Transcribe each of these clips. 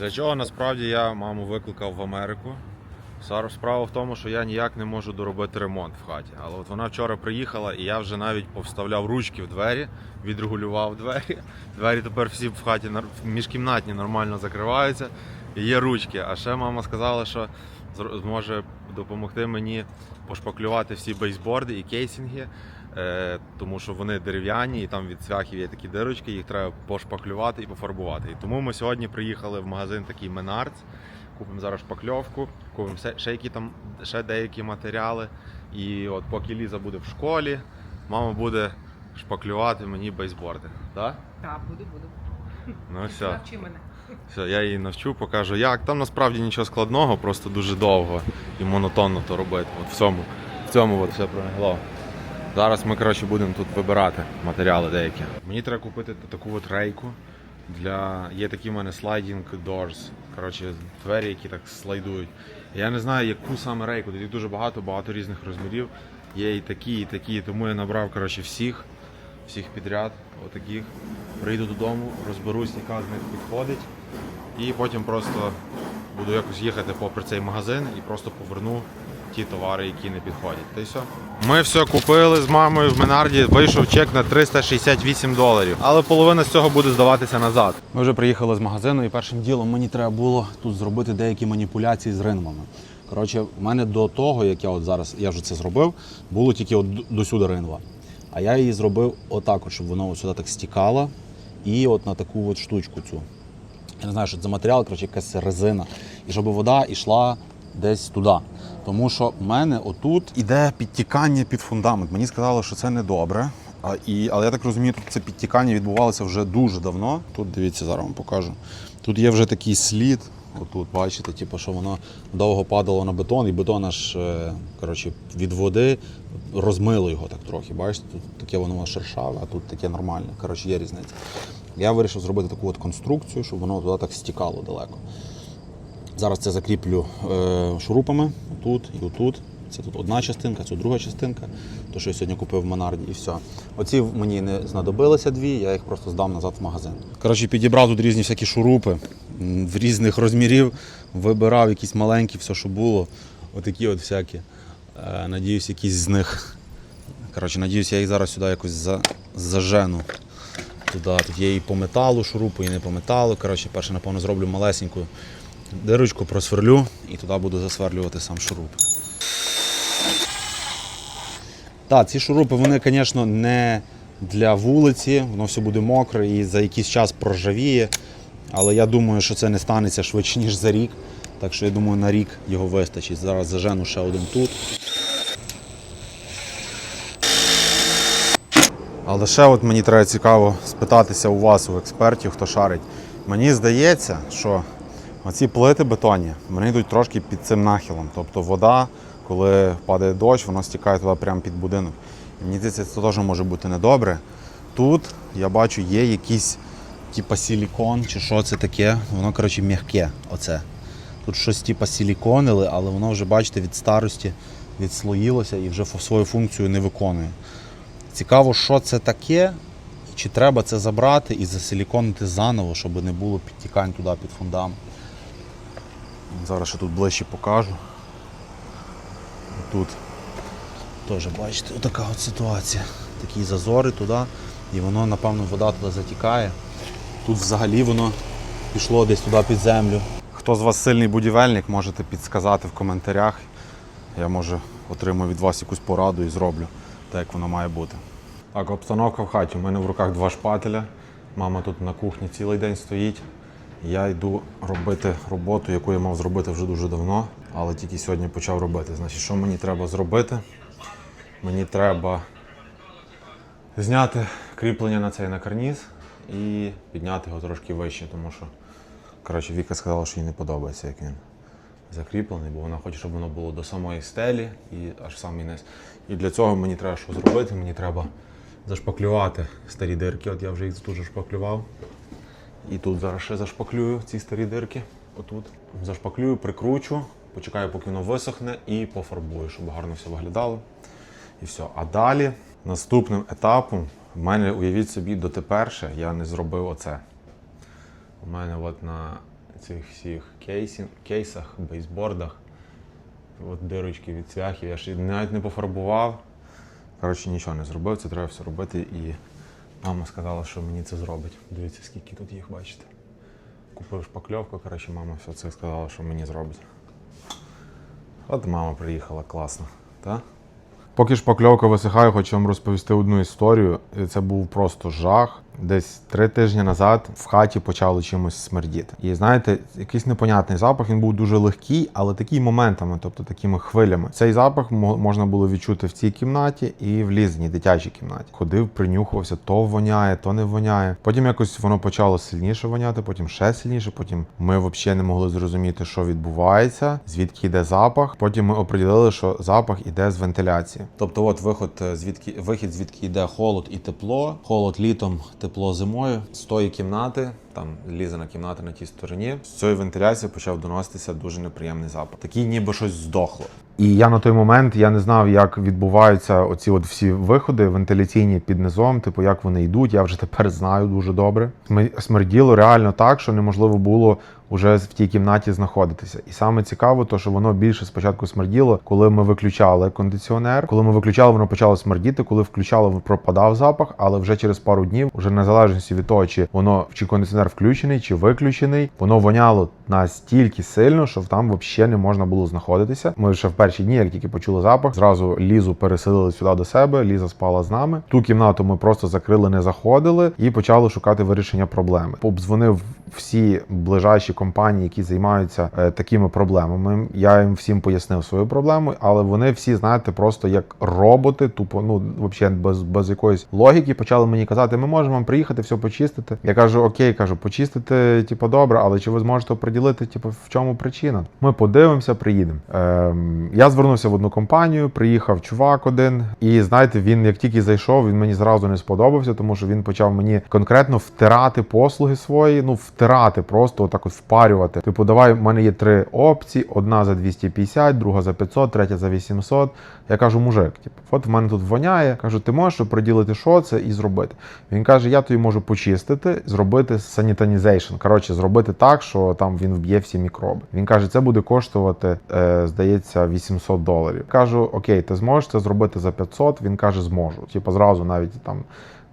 Для чого насправді я маму викликав в Америку? Справа в тому, що я ніяк не можу доробити ремонт в хаті. Але от вона вчора приїхала і я вже навіть повставляв ручки в двері, відрегулював двері. Двері тепер всі в хаті міжкімнатні нормально закриваються. І є ручки. А ще мама сказала, що зможе допомогти мені пошпаклювати всі бейсборди і кейсинги. Е, тому що вони дерев'яні і там від цвяхів є такі дирочки, їх треба пошпаклювати і пофарбувати. І тому ми сьогодні приїхали в магазин такий Menards, купимо зараз шпакльовку, купимо ще, ще, які там, ще деякі матеріали. І от поки Ліза буде в школі, мама буде шпаклювати мені бейсборди. Так? Так, буду, буду. Ну все. Навчи мене. Все, я її навчу, покажу як. Там насправді нічого складного, просто дуже довго і монотонно то робити. От в цьому, в цьому от все пролегло. Зараз ми коротше, будемо тут вибирати матеріали деякі. Мені треба купити таку от рейку. Для... Є такі в мене sliding doors. Коротше, двері, які так слайдують. Я не знаю, яку саме рейку, тут їх дуже багато, багато різних розмірів. Є і такі, і такі. Тому я набрав коротше, всіх, всіх підряд, отаких. Прийду додому, розберусь, яка з них підходить. І потім просто буду якось їхати попри цей магазин і просто поверну ті товари, які не підходять. Та й все. Ми все купили з мамою в Менарді. Вийшов чек на 368 доларів. Але половина з цього буде здаватися назад. Ми вже приїхали з магазину, і першим ділом мені треба було тут зробити деякі маніпуляції з ринвами. Коротше, в мене до того, як я от зараз я вже це зробив, було тільки от д- до сюди ринва. А я її зробив отак, от, щоб воно сюди так стікало, і от на таку от штучку цю. Я не знаю, що це за матеріал, коротше, якась резина. І щоб вода йшла десь туди. Тому що в мене отут іде підтікання під фундамент. Мені сказали, що це не добре. А, і, але я так розумію, тут це підтікання відбувалося вже дуже давно. Тут дивіться, зараз вам покажу. Тут є вже такий слід. Отут, бачите, типу, що воно довго падало на бетон, і бетон аж е, коротше, від води розмило його так трохи. Бачите, тут таке воно шершаве, а тут таке нормальне. Коротше, є різниця. Я вирішив зробити таку от конструкцію, щоб воно туди так стікало далеко. Зараз це закріплю е, шурупами тут і отут. Це тут одна частинка, це друга частинка, то що я сьогодні купив в Монарді, і все. Оці мені не знадобилися дві, я їх просто здам назад в магазин. Коротше, підібрав тут різні всякі шурупи в різних розмірів, вибирав якісь маленькі, все, що було. Отакі от всякі. Е, надіюсь, якісь з них. Коротше, надіюсь, я їх зараз сюди якось за, зажену. Туди. Тут є і по металу шурупу, і не по металу. Коротше, перше, напевно, зроблю малесеньку дирочку, просверлю і туди буду засверлювати сам шуруп. Так, ці шурупи, вони, звісно, не для вулиці, воно все буде мокре і за якийсь час проржавіє. Але я думаю, що це не станеться швидше, ніж за рік. Так що я думаю, на рік його вистачить. Зараз зажену ще один тут. Але ще от мені треба цікаво спитатися у вас, у експертів, хто шарить. Мені здається, що оці плити бетонні вони йдуть трошки під цим нахилом. Тобто вода, коли падає дощ, воно стікає туди прямо під будинок. І Мені здається, це теж може бути недобре. Тут я бачу, є якийсь типа силікон чи що це таке. Воно, коротше, м'яке. Оце. Тут щось типа силіконили, але воно вже, бачите, від старості відслоїлося і вже свою функцію не виконує. Цікаво, що це таке, чи треба це забрати і засиліконити заново, щоб не було підтікань туди під фундамент. Зараз ще тут ближче покажу. Тут теж бачите, отака от ситуація. Такі зазори туди, і воно, напевно, вода туди затікає. Тут взагалі воно пішло десь туди під землю. Хто з вас сильний будівельник, можете підсказати в коментарях. Я може отримаю від вас якусь пораду і зроблю так, як воно має бути. Так, обстановка в хаті. У мене в руках два шпателя. Мама тут на кухні цілий день стоїть. Я йду робити роботу, яку я мав зробити вже дуже давно, але тільки сьогодні почав робити. Значить, що мені треба зробити? Мені треба зняти кріплення на цей на карніз і підняти його трошки вище, тому що коротше, Віка сказала, що їй не подобається, як він закріплений, бо вона хоче, щоб воно було до самої стелі і аж самий низ. І для цього мені треба що зробити? Мені треба зашпаклювати старі дирки. От я вже їх тут зашпаклював. І тут зараз ще зашпаклюю ці старі дирки. Отут. Зашпаклюю, прикручу, почекаю, поки воно висохне, і пофарбую, щоб гарно все виглядало. І все. А далі наступним етапом в мене, уявіть собі, дотепер ще я не зробив оце. У мене от на цих всіх кейсін, кейсах, бейсбордах. От дирочки від цвяхів. Я ж навіть не пофарбував. Коротше, нічого не зробив, це треба все робити. І мама сказала, що мені це зробить. Дивіться, скільки тут їх бачите. Купив шпакльовку, коротше, мама все це сказала, що мені зробить. От мама приїхала, класно, так? Поки шпакльовка висихає, хочу вам розповісти одну історію. Це був просто жах. Десь три тижні назад в хаті почало чимось смердіти. І знаєте, якийсь непонятний запах. Він був дуже легкий, але такий моментами, тобто такими хвилями. Цей запах мо- можна було відчути в цій кімнаті і в лізній дитячій кімнаті. Ходив, принюхувався, то воняє, то не воняє. Потім якось воно почало сильніше воняти, потім ще сильніше. Потім ми взагалі не могли зрозуміти, що відбувається, звідки йде запах. Потім ми оприділили, що запах іде з вентиляції. Тобто, от виход, е, звідки вихід, звідки йде холод і тепло. Холод літом, тепло зимою. З тої кімнати, там лізана кімната на тій стороні, з цієї вентиляції почав доноситися дуже неприємний запах. Такий ніби щось здохло. І я на той момент я не знав, як відбуваються оці от всі виходи вентиляційні під низом, типу як вони йдуть. Я вже тепер знаю дуже добре. Сме- Смерділо реально так, що неможливо було уже в тій кімнаті знаходитися. І саме цікаво, то що воно більше спочатку смерділо, коли ми виключали кондиціонер. Коли ми виключали, воно почало смердіти. Коли включали, пропадав запах, але вже через пару днів, вже незалежності від того, чи воно чи кондиціонер включений, чи виключений, воно воняло настільки сильно, що там взагалі не можна було знаходитися. Ми ще в перші дні, як тільки почули запах, зразу лізу переселили сюди до себе. Ліза спала з нами. Ту кімнату ми просто закрили, не заходили і почали шукати вирішення проблеми. Обдзвонив всі ближайші компанії, які займаються е, такими проблемами. Я їм всім пояснив свою проблему, але вони всі, знаєте, просто як роботи, тупо, ну взагалі без, без якоїсь логіки, почали мені казати, ми можемо вам приїхати, все почистити. Я кажу, окей, кажу, почистити, типу, добре, але чи ви зможете оприділити, типу, в чому причина? Ми подивимося, приїдемо. Ем, я звернувся в одну компанію, приїхав чувак один, і знаєте, він як тільки зайшов, він мені зразу не сподобався, тому що він почав мені конкретно втирати послуги свої, ну втирати, просто отак от впарювати. Типу, давай, в мене є три опції: одна за 250, друга за 500, третя за 800. Я кажу, мужик, типу, от в мене тут воняє. Кажу, ти можеш приділити, що це і зробити. Він каже: я тобі можу почистити, зробити санітанізейшн. Коротше, зробити так, що там він вб'є всі мікроби. Він каже, це буде коштувати, е, здається, 800 доларів. Кажу, окей, ти зможеш це зробити за 500? Він каже, зможу. Типу, зразу навіть там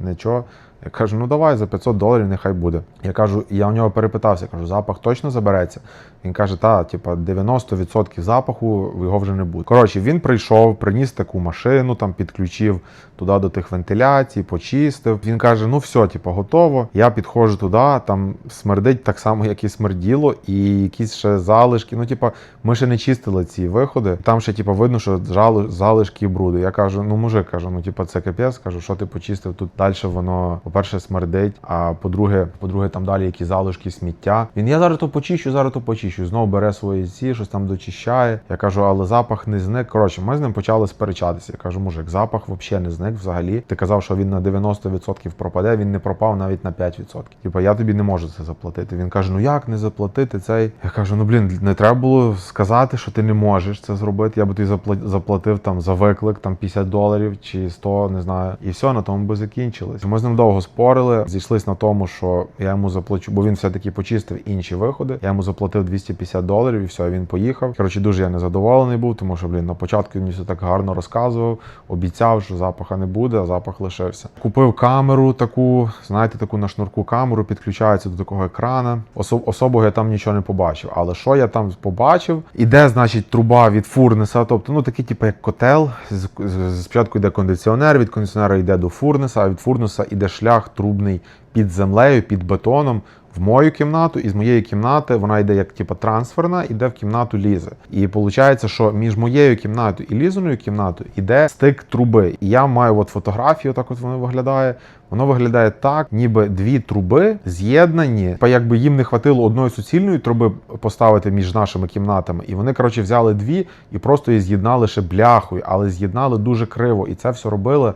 нічого. Я кажу, ну давай за 500 доларів нехай буде. Я кажу, я у нього перепитався, кажу, запах точно забереться. Він каже, та, типа 90% запаху його вже не буде. Коротше, він прийшов, приніс таку машину, там підключив туди до тих вентиляцій, почистив. Він каже: ну все, типа, готово. Я підходжу туди, там смердить так само, як і смерділо, і якісь ще залишки. Ну, типа, ми ще не чистили ці виходи. Там ще, типа, видно, що залишки і бруди. Я кажу, ну мужик, кажу, ну типа, це капець. Кажу, що ти почистив тут далі воно, по-перше, смердить, а по-друге, по-друге, там далі якісь залишки сміття. Він я зараз то почищу, зараз то почищу. Знову бере свої ці, щось там дочищає. Я кажу, але запах не зник. Коротше, ми з ним почали сперечатися. Я кажу, мужик, запах взагалі не зник взагалі. Ти казав, що він на 90% пропаде, він не пропав навіть на 5%. Типа, я тобі не можу це заплатити. Він каже: Ну як не заплатити цей? Я кажу, ну блін, не треба було сказати, що ти не можеш це зробити. Я би тобі запла- заплатив там за виклик там 50 доларів чи 100, не знаю. І все, на тому би закінчилось. Ми з ним довго спорили, зійшлись на тому, що я йому заплачу, бо він все-таки почистив інші виходи. Я йому заплатив 250 доларів і все, він поїхав. Коротше, дуже я незадоволений був, тому що, блін, на початку він все так гарно розказував, обіцяв, що запаха не буде, а запах лишився. Купив камеру таку, знаєте, таку на шнурку камеру, підключається до такого екрана. Осо- особого я там нічого не побачив. Але що я там побачив? Іде, значить, труба від фурнеса, тобто, ну такий, типу, як котел. Спочатку йде кондиціонер, від кондиціонера йде до фурнеса, а від фурнеса йде шлях трубний під землею, під бетоном. В мою кімнату, і з моєї кімнати вона йде як типу, трансферна, іде в кімнату лізи. І виходить, що між моєю кімнатою і лізаною кімнатою іде стик труби. І я маю от фотографію, так от воно виглядає. Воно виглядає так, ніби дві труби з'єднані. Якби їм не хватило одної суцільної труби поставити між нашими кімнатами. І вони, коротше, взяли дві і просто її з'єднали ще бляхою, але з'єднали дуже криво. І це все робили.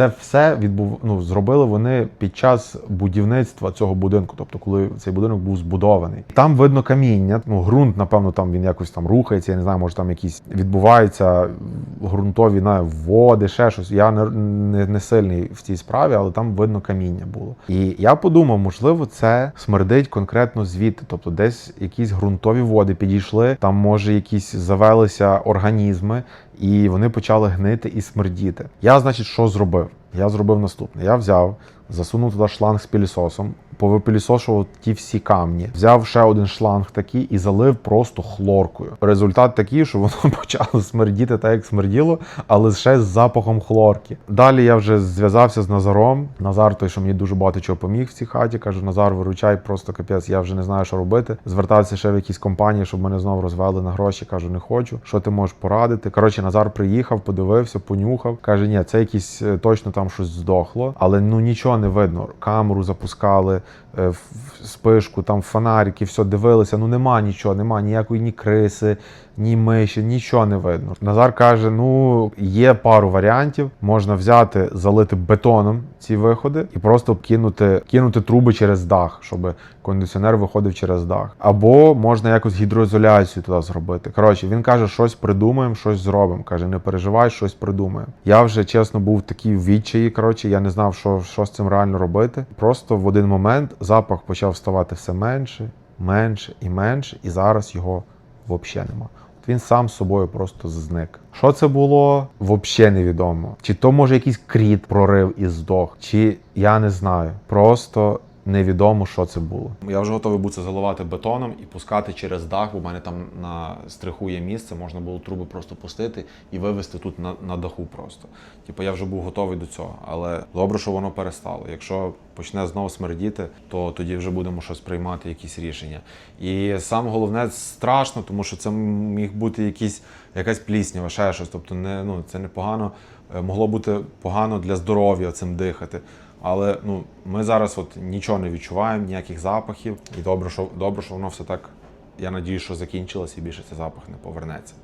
Це все відбув... ну, зробили вони під час будівництва цього будинку, тобто коли цей будинок був збудований. Там видно каміння. Ну, ґрунт, напевно, там він якось там рухається. Я не знаю, може там якісь відбуваються ґрунтові на води, ще щось. Я не, не, не сильний в цій справі, але там видно каміння було. І я подумав, можливо, це смердить конкретно звідти, тобто десь якісь ґрунтові води підійшли, там може якісь завелися організми, і вони почали гнити і смердіти. Я, значить, що зробив? Я зробив наступне: я взяв, засунув туди шланг з пілісосом, повипілісошував ті всі камні, взяв ще один шланг такий і залив просто хлоркою. Результат такий, що воно почало смердіти так, як смерділо, але ще з запахом хлорки. Далі я вже зв'язався з Назаром. Назар, той, що мені дуже багато чого поміг в цій хаті, кажу: Назар, виручай, просто капець, я вже не знаю, що робити. Звертався ще в якісь компанії, щоб мене знову розвели на гроші. Кажу, не хочу. Що ти можеш порадити? Коротше, Назар приїхав, подивився, понюхав. каже: ні, це якісь е, точно там щось здохло, але ну нічого не видно. Камеру запускали, в- в спишку, там фонарики, все дивилися. Ну нема нічого, нема ніякої ні криси, ні миші, нічого не видно. Назар каже: ну є пару варіантів. Можна взяти, залити бетоном ці виходи і просто кинути, кинути труби через дах, щоб кондиціонер виходив через дах. Або можна якось гідроізоляцію туди зробити. Коротше, він каже, щось придумаємо, щось зробимо. Каже, не переживай, щось придумаємо. Я вже чесно був такий в відчаї. Коротше, я не знав, що, що з цим реально робити. Просто в один момент запах почав ставати все менше, менше і менше, і зараз його взагалі нема. Він сам з собою просто зник. Що це було, взагалі невідомо. Чи то може якийсь кріт прорив і здох, чи я не знаю. Просто невідомо, що це було. Я вже готовий був це заливати бетоном і пускати через дах, бо в мене там на стриху є місце, можна було труби просто пустити і вивести тут на, на даху просто. Типу я вже був готовий до цього, але добре, що воно перестало. Якщо почне знову смердіти, то тоді вже будемо щось приймати, якісь рішення. І саме головне страшно, тому що це міг бути якийсь, якась пліснява, ще щось. Тобто, не, ну, це непогано, е, могло бути погано для здоров'я цим дихати. Але ну, ми зараз от нічого не відчуваємо, ніяких запахів. І добре, що добре, що воно все так. Я надію, що закінчилось і більше цей запах не повернеться.